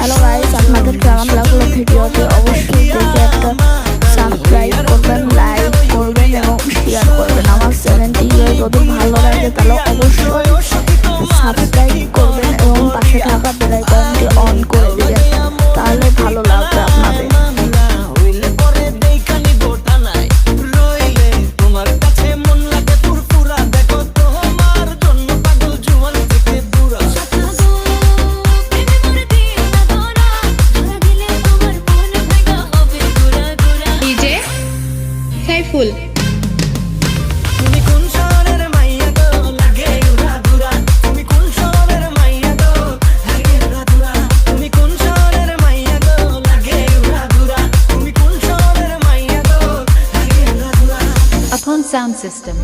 Hello guys আপনাদের কেমন লাগল ভিডিওটি অবশ্যই একটা সাবস্ক্রাইব করবেন লাইক করবেন এবং শেয়ার করবেন। আমার চ্যানেলটি যদি ভালো লাগে তাহলে অবশ্যই subscribe Saiful Upon sound system.